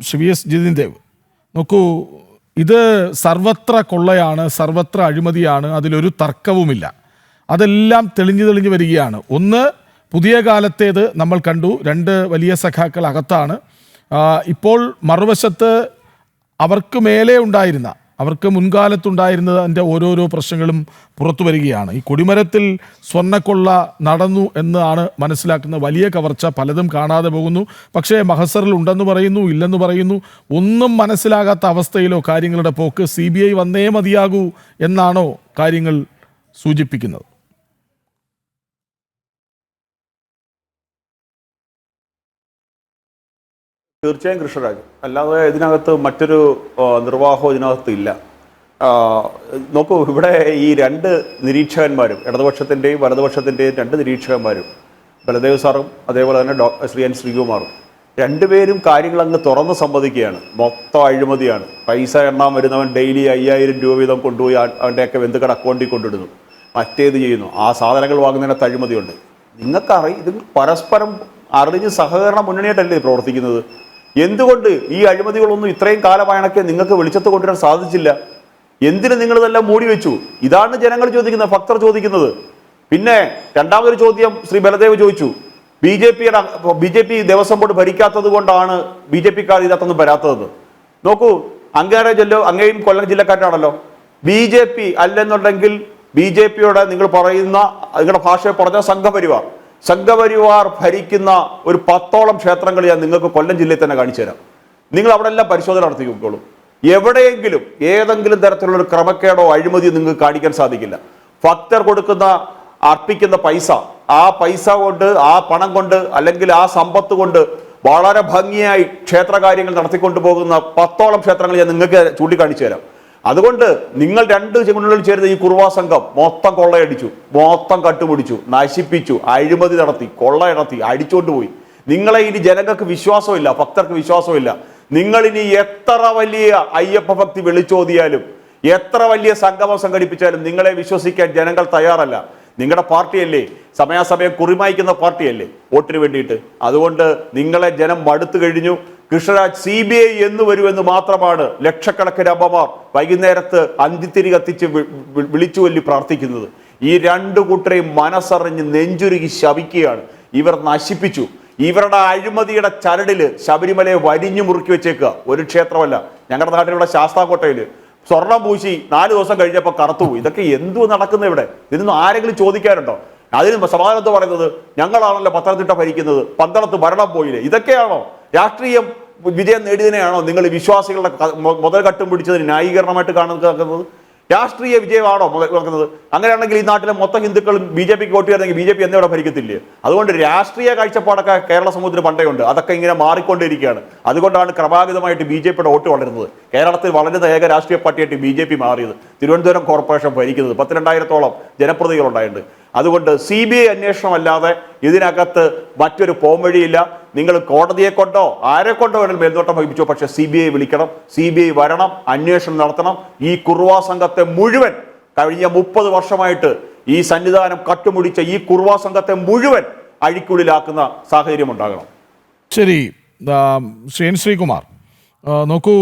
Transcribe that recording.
Shri S Jithin Dev നോക്കൂ ഇത് സർവത്ര കൊള്ളയാണ് സർവത്ര അഴിമതിയാണ് അതിലൊരു തർക്കവുമില്ല. അതെല്ലാം തെളിഞ്ഞു തെളിഞ്ഞു വരികയാണ്. ഒന്ന് പുതിയ കാലത്തേത് നമ്മൾ കണ്ടു രണ്ട് വലിയ സഖാക്കൾ അകത്താണ് ഇപ്പോൾ മറുവശത്ത് അവർക്ക് മേലെ ഉണ്ടായിരുന്ന അവർക്ക് മുൻകാലത്തുണ്ടായിരുന്നതിന്റെ ഓരോരോ പ്രശ്നങ്ങളും പുറത്തു വരികയാണ്. ഈ കൊടിമരത്തിൽ സ്വർണക്കൊള്ള നടന്നു എന്നാണ് മനസ്സിലാക്കുന്ന വലിയ കവർച്ച പലതും കാണാതെ പോകുന്നു. പക്ഷേ മഹസറിൽ ഉണ്ടെന്ന് പറയുന്നു ഇല്ലെന്ന് പറയുന്നു. ഒന്നും മനസ്സിലാകാത്ത അവസ്ഥയിലോ കാര്യങ്ങളുടെ പോക്ക് സി ബി ഐ വന്നേ മതിയാകൂ എന്നാണോ കാര്യങ്ങൾ സൂചിപ്പിക്കുന്നത്. തീർച്ചയായും കൃഷ്ണരാജ്. അല്ലാതെ ഇതിനകത്ത് മറ്റൊരു നിർവാഹവും ഇതിനകത്ത് ഇല്ല. നോക്കൂ ഇവിടെ ഈ രണ്ട് നിരീക്ഷകന്മാരും ഇടതുപക്ഷത്തിന്റെയും വലതുപക്ഷത്തിന്റെയും രണ്ട് നിരീക്ഷകന്മാരും ബലദേവ് സാറും അതേപോലെ തന്നെ ഡോ ശ്രീ എൻ ശ്രീകുമാറും രണ്ടുപേരും കാര്യങ്ങൾ അങ്ങ് തുറന്ന് സമ്മതിക്കുകയാണ്. മൊത്തം അഴിമതിയാണ്. പൈസ എണ്ണാൻ വരുന്നവൻ ഡെയിലി അയ്യായിരം രൂപ വീതം കൊണ്ടുപോയി അവന്റെയൊക്കെ ബന്ധുക്കളുടെ അക്കൗണ്ടിൽ കൊണ്ടിടുന്നു. മറ്റേത് ചെയ്യുന്നു. ആ സാധനങ്ങൾ വാങ്ങുന്നതിനകത്ത് അഴിമതിയുണ്ട്. നിങ്ങൾക്കറി ഇത് പരസ്പരം അറിഞ്ഞ് സഹകരണ മുന്നണിയായിട്ടല്ലേ പ്രവർത്തിക്കുന്നത്? എന്തുകൊണ്ട് ഈ അഴിമതികളൊന്നും ഇത്രയും കാലമായണക്കെ നിങ്ങൾക്ക് വെളിച്ചത്ത് കൊണ്ടുവരാൻ സാധിച്ചില്ല? എന്തിന് നിങ്ങൾ ഇതെല്ലാം മൂടി വെച്ചു ഇതാണ് ജനങ്ങൾ ചോദിക്കുന്നത് ഭക്തർ ചോദിക്കുന്നത്. പിന്നെ രണ്ടാമതൊരു ചോദ്യം ശ്രീ ബലദേവ് ചോദിച്ചു. ബി ജെ പിയുടെ B J P Devaswom board ഭരിക്കാത്തത് കൊണ്ടാണ് ബി ജെ പിക്കാർ ഇതിനകത്തൊന്നും വരാത്തത്. നോക്കൂ അങ്ങേറെ ജില്ല അങ്ങേയും കൊല്ലം ജില്ലക്കാരനാണല്ലോ. ബി ജെ പി അല്ലെന്നുണ്ടെങ്കിൽ ബി ജെ പിയുടെ നിങ്ങൾ പറയുന്ന നിങ്ങളുടെ ഭാഷയെ പറഞ്ഞ സംഘപരിവാർ. സംഘപരിവാർ ഭരിക്കുന്ന ഒരു പത്തോളം ക്ഷേത്രങ്ങൾ ഞാൻ നിങ്ങൾക്ക് കൊല്ലം ജില്ലയിൽ തന്നെ കാണിച്ചു തരാം. നിങ്ങൾ അവിടെ എല്ലാം പരിശോധന നടത്തി എവിടെയെങ്കിലും ഏതെങ്കിലും തരത്തിലുള്ള ഒരു ക്രമക്കേടോ അഴിമതിയോ നിങ്ങൾക്ക് കാണിക്കാൻ സാധിക്കില്ല. ഭക്തർ കൊടുക്കുന്ന അർപ്പിക്കുന്ന പൈസ ആ പൈസ കൊണ്ട് ആ പണം കൊണ്ട് അല്ലെങ്കിൽ ആ സമ്പത്ത് കൊണ്ട് വളരെ ഭംഗിയായി ക്ഷേത്രകാര്യങ്ങൾ നടത്തിക്കൊണ്ടു പോകുന്ന പത്തോളം ക്ഷേത്രങ്ങൾ ഞാൻ നിങ്ങൾക്ക് ചൂണ്ടിക്കാണിച്ചു തരാം. അതുകൊണ്ട് നിങ്ങൾ രണ്ട് ചുമലുകളിൽ ചേരുന്ന ഈ കുറുവാ സംഘം മൊത്തം കൊള്ളയടിച്ചു മൊത്തം കട്ടുപിടിച്ചു നശിപ്പിച്ചു അഴിമതി നടത്തി കൊള്ള നടത്തി അടിച്ചോണ്ട് പോയി. നിങ്ങളെ ഇനി ജനങ്ങൾക്ക് വിശ്വാസമില്ല ഭക്തർക്ക് വിശ്വാസമില്ല. നിങ്ങൾ ഇനി എത്ര വലിയ അയ്യപ്പ ഭക്തി വിളിച്ചോതിയാലും എത്ര വലിയ സംഗമം സംഘടിപ്പിച്ചാലും നിങ്ങളെ വിശ്വസിക്കാൻ ജനങ്ങൾ തയ്യാറല്ല. നിങ്ങളുടെ പാർട്ടിയല്ലേ സമയാസമയം കുറിമായിക്കുന്ന പാർട്ടിയല്ലേ വോട്ടിന് വേണ്ടിയിട്ട്. അതുകൊണ്ട് നിങ്ങളെ ജനം മടുത്തു കഴിഞ്ഞു. കൃഷ്ണരാജ് സി ബി ഐ എന്ന് വരുമെന്ന് മാത്രമാണ് ലക്ഷക്കണക്കിന് അമ്മമാർ വൈകുന്നേരത്ത് അന്തിത്തിരി കത്തിച്ച് വിളിച്ചു കൊല്ലി പ്രാർത്ഥിക്കുന്നത്. ഈ രണ്ടു കൂട്ടരെയും മനസ്സറിഞ്ഞ് നെഞ്ചുരുകി ശവിക്കുകയാണ്. ഇവർ നശിപ്പിച്ചു. ഇവരുടെ അഴിമതിയുടെ ചരടിൽ ശബരിമലയെ വരിഞ്ഞു മുറുക്കി വെച്ചേക്കുക. ഒരു ക്ഷേത്രമല്ല. ഞങ്ങളുടെ നാട്ടിലുള്ള ശാസ്താകോട്ടയിൽ സ്വർണം പൂശി നാല് ദിവസം കഴിഞ്ഞപ്പോൾ കറുത്തുപോയി ഇതൊക്കെ എന്തു നടക്കുന്നത് ഇവിടെ? ഇതൊന്നും ആരെങ്കിലും ചോദിക്കാറുണ്ടോ അതിന് സമാധാനത്ത് പറയുന്നത് ഞങ്ങളാണല്ലോ പത്തനംതിട്ട ഭരിക്കുന്നത്. പന്തളത്ത് ഭരണം പോയില്ലേ? ഇതൊക്കെയാണോ? രാഷ്ട്രീയം വിജയം നേടിയതിനെയാണോ നിങ്ങൾ വിശ്വാസികളുടെ മുതൽ കട്ടും പിടിച്ചതിന് ന്യായീകരണമായിട്ട് കാണുന്നത് രാഷ്ട്രീയ വിജയമാണോ മുതൽ അങ്ങനെയാണെങ്കിൽ ഈ നാട്ടിലെ മൊത്തം ഹിന്ദുക്കളും ബി ജെ പിക്ക് വോട്ട് ചെയ്യണമെങ്കിൽ ബി ജെ പി എന്നിവിടെ ഭരിക്കത്തില്ലേ? അതുകൊണ്ട് രാഷ്ട്രീയ കാഴ്ചപ്പാടൊക്കെ കേരള സമൂഹത്തിന് പണ്ടേ ഉണ്ട്. അതൊക്കെ ഇങ്ങനെ മാറിക്കൊണ്ടിരിക്കുകയാണ് അതുകൊണ്ടാണ് ക്രമാഗതമായിട്ട് ബി ജെ പിയുടെ വോട്ട് വളരുന്നത്. കേരളത്തിൽ വളരുന്ന ഏക രാഷ്ട്രീയ പാർട്ടിയായിട്ട് ബി ജെ പി മാറിയത്. തിരുവനന്തപുരം കോർപ്പറേഷൻ ഭരിക്കുന്നത് പത്തിരണ്ടായിരത്തോളം ജനപ്രതികളുണ്ടായിട്ടുണ്ട് അതുകൊണ്ട് സി ബി ഐ അന്വേഷണമല്ലാതെ ഇതിനകത്ത് മറ്റൊരു പോംവഴിയില്ല. നിങ്ങൾ കോടതിയെ കൊണ്ടോ ആരെ കൊണ്ടോ വേണമെങ്കിൽ മേൽനോട്ടം വഹിപ്പിച്ചോ. പക്ഷെ സി ബി ഐ വിളിക്കണം സി ബി ഐ വരണം അന്വേഷണം നടത്തണം. ഈ കുർവാ സംഘത്തെ മുഴുവൻ കഴിഞ്ഞ മുപ്പത് വർഷമായിട്ട് ഈ സന്നിധാനം കട്ടുമുടിച്ച ഈ കുർവാ സംഘത്തെ മുഴുവൻ അഴിക്കുള്ളിലാക്കുന്ന സാഹചര്യം ഉണ്ടാകണം. ശരി ശ്രീ ശ്രീകുമാർ. നോക്കൂ